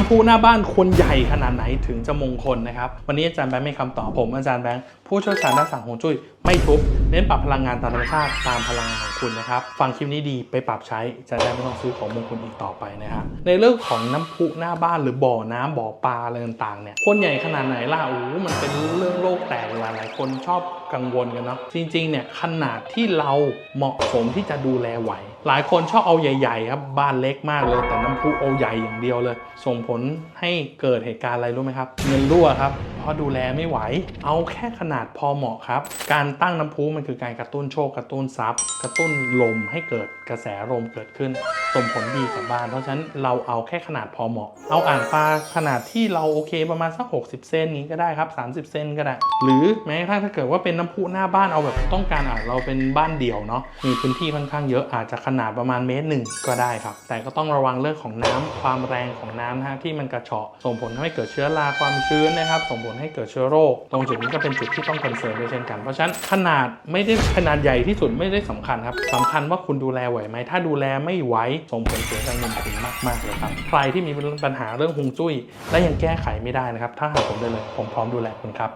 น้ำพุหน้าบ้านคนใหญ่ขนาดไหนถึงจะมงคลนะครับ วันนี้อาจารย์แบงค์มีคำตอบผมอาจารย์แบงค์ผู้เชี่ยวชาญด้านสังฮวงจุ้ยไม่ทุบเน้นปรับพลังงานตามธรรมชาติตามพลังงานของคุณนะครับฟังคลิปนี้ดีไปปรับใช้จะได้ไม่ต้องซื้อของมงคลอีกต่อไปนะฮะในเรื่องของน้ำพุหน้าบ้านหรือบ่อน้ำบ่อปลาอะไรต่างๆเนี่ยควรใหญ่ขนาดไหนล่ะโอ้มันเป็นเรื่องโลกแตกหลายๆคนชอบกังวลกันเนาะจริงๆเนี่ยขนาดที่เราเหมาะสมที่จะดูแลไหว หลายคนชอบเอาใหญ่ๆครับบ้านเล็กมากเลยแต่น้ำพุเอาใหญ่อย่างเดียวเลย ส่งผลให้เกิดเหตุการณ์อะไรรู้ไหมครับ เงินรั่วครับ เพราะดูแลไม่ไหว เอาแค่ขนาดพอเหมาะครับ การตั้งน้ำพุมันคือการกระตุ้นโชคกระตุ้นทรัพย์กระตุ้นลมให้เกิดกระแสลมเกิดขึ้น ส่งผลดีกับบ้าน เพราะฉะนั้นเราเอาแค่ขนาดพอเหมาะ เอาอ่างปลาขนาดที่เราโอเคประมาณสัก 60 เซนนี้ก็ได้ครับ 30 เซนก็ได้ หรือแม้กระทั่งถ้าเกิดว่าเป็นน้ำพุหน้าบ้านเอาแบบต้องการอะเราเป็นบ้านเดี่ยวเนาะมีพื้นที่ค่อนข้างเยอะอาจจะขนาดประมาณเมตรหนึ่งก็ได้ครับ แต่ก็ต้องระวังเรื่องของน้ำความแรงของน้ำนะฮะที่มันกระเฉาะส่งผลให้เกิดเชื้อราความชื้นนะครับ ส่งผลให้เกิดเชื้อโรค ตรงจุดนี้ก็เป็นจุดที่ต้องคอนเซิร์นด้วยเช่นกันเพราะฉะนั้นขนาดไม่ได้ขนาดใหญ่ที่สุดไม่ได้สำคัญครับสำคัญว่าคุณดูแลไหวไหมถ้าดูแลไม่ไหวส่งผลเสียทางเงินทุนมาก ๆ เลยครับ ใครที่มีปัญหาเรื่องฮวงจุ้ย และยังแก้ไขไม่ได้นะครับ ถ้าหาผมได้เลย ผมพร้อมดูแลคุณครับ